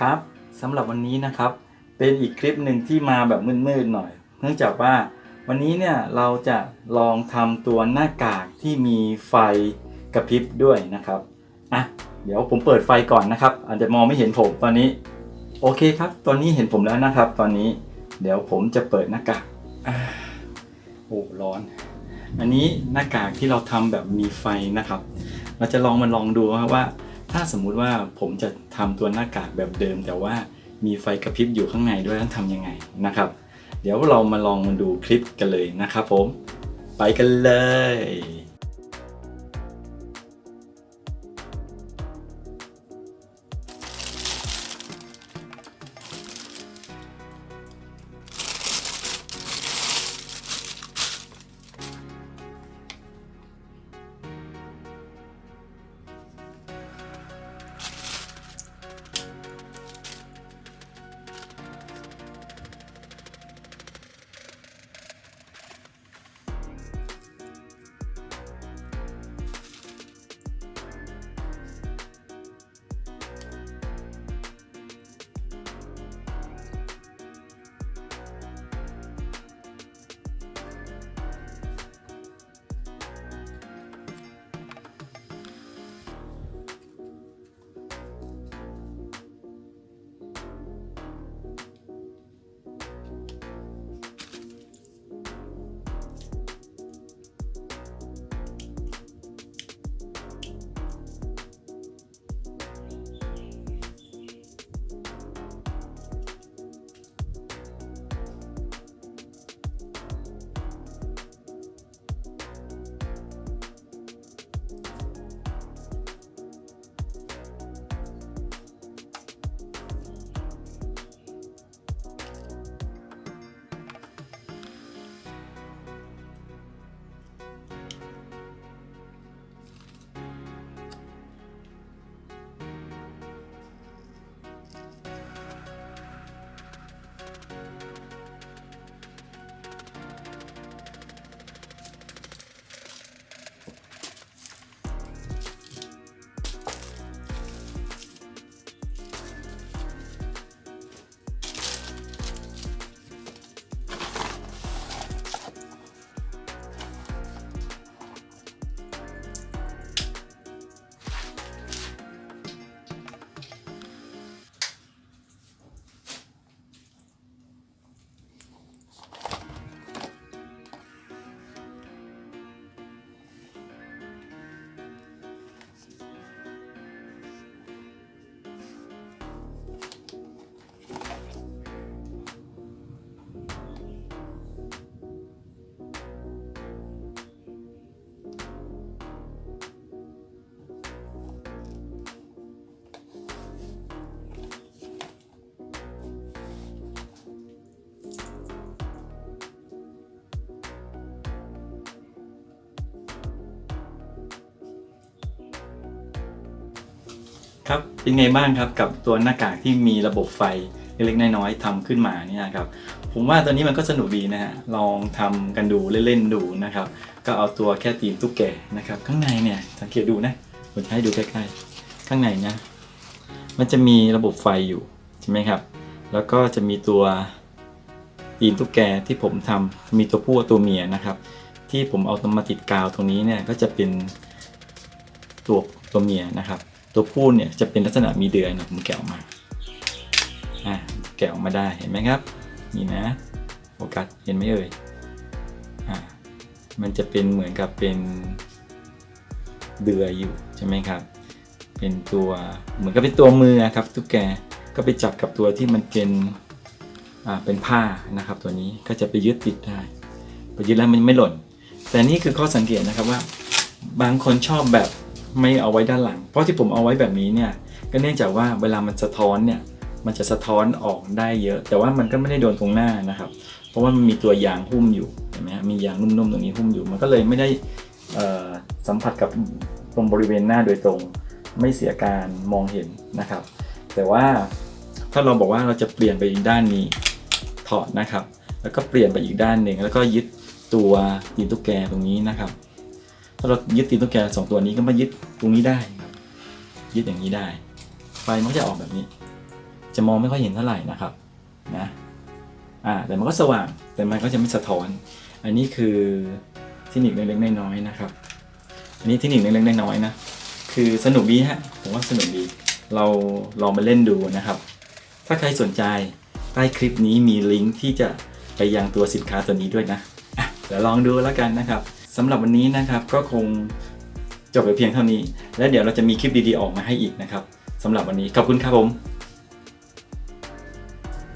ครับสำหรับวันนี้นะครับ เป็นอีกคลิปหนึ่งที่มาแบบมืดๆหน่อย เนื่องจากว่าวันนี้เนี่ยเราจะลองทำตัวหน้ากากที่มีไฟกระพริบด้วยนะครับอะเดี๋ยวผมเปิดไฟก่อนนะครับ อาจจะมองไม่เห็นผมตอนนี้ โอเคครับ ตอนนี้เห็นผมแล้วนะครับ ตอนนี้เดี๋ยวผมจะเปิดหน้ากากอโอ้ร้อน อันนี้หน้ากากที่เราทำแบบมีไฟนะครับ เราจะลองมาลองดูครับว่า ถ้าสมมุติว่าผมจะทำตัวหน้ากากแบบเดิม แต่ว่ามีไฟกระพริบอยู่ข้างในด้วยต้องทำยังไงนะครับ เดี๋ยวเรามาลองมาดูคลิปกันเลยนะครับผม ไปกันเลย ครับเป็นไงบ้างครับกับตัวหน้ากากที่มีระบบไฟเล็กๆน้อยๆทำขึ้นมาเนี่ยครับผมว่าตัวนี้มันก็สนุกดีนะฮะลองทำกันดูเล่นๆดูนะครับ ก็เอาตัวแค่ตีนตุ๊กแกนะครับ ข้างในเนี่ยสังเกตดูนะผมจะให้ดูใกล้ๆข้างในนะมันจะมีระบบไฟอยู่ใช่ไหมครับ แล้วก็จะมีตัวตีนตุ๊กแกที่ผมทำมีตัวผู้ตัวเมียนะครับ ที่ผมเอามาติดกาวตรงนี้เนี่ยก็จะเป็นตัวตัวเมียนะครับ ตัวผู้เนี่ยจะเป็นลักษณะมีเดือยนะผมแกะออกมาอ่าแกะออกมาได้เห็นไหมครับ นี่นะโฟกัสเห็นไหมเอ่ยอ่ามันจะเป็นเหมือนกับเป็นเดือยอยู่ใช่ไหมครับ เป็นตัวเหมือนกับเป็นตัวมือครับตุ๊กแกก็ไปจับกับตัวที่มันเป็นอ่าเป็นผ้านะครับ ตัวนี้ก็จะไปยึดติดได้ไปยึดแล้วมันไม่หล่น แต่นี่คือข้อสังเกตนะครับว่า บางคนชอบแบบ ไม่เอาไว้ด้านหลัง เพราะที่ผมเอาไว้แบบนี้เนี่ยก็เนื่องจากว่าเวลามันสะท้อนเนี่ยมันจะสะท้อนออกได้เยอะ แต่ว่ามันก็ไม่ได้โดนตรงหน้านะครับ เพราะว่ามันมีตัวยางหุ้มอยู่เห็นไหมมียางนุ่มๆตรงนี้หุ้มอยู่ มันก็เลยไม่ได้สัมผัสกับตรงบริเวณหน้าโดยตรง ไม่เสียการมองเห็นนะครับ แต่ว่าถ้าเราบอกว่าเราจะเปลี่ยนไปอีกด้านนี้ถอดนะครับ แล้วก็เปลี่ยนไปอีกด้านหนึ่งแล้วก็ยึดตัวตีนตุ๊กแกตรงนี้นะครับ ถ้าเรายึดตีนตุ๊กแกสองตัวนี้ก็มายึดตรงนี้ได้ครับยึดอย่างนี้ได้ ไฟมันก็จะออกแบบนี้ จะมองไม่ค่อยเห็นเท่าไหร่นะครับนะอ่าแต่มันก็สว่างแต่มันก็จะไม่สะท้อน อันนี้คือเทคนิคเล็กๆน้อยๆนะครับ อันนี้เทคนิคเล็กๆน้อยๆนะคือสนุกดีฮะผมว่าสนุกดี เราลองมาเล่นดูนะครับ ถ้าใครสนใจใต้คลิปนี้มีลิงก์ที่จะไปยังตัวสินค้าตัวนี้ด้วยนะอะเดี๋ยวลองดูแล้วกันนะครับ สำหรับวันนี้นะครับก็คงจบไปเพียงเท่านี้ และเดี๋ยวเราจะมีคลิปดีๆออกมาให้อีกนะครับสำหรับวันนี้ขอบคุณครับผม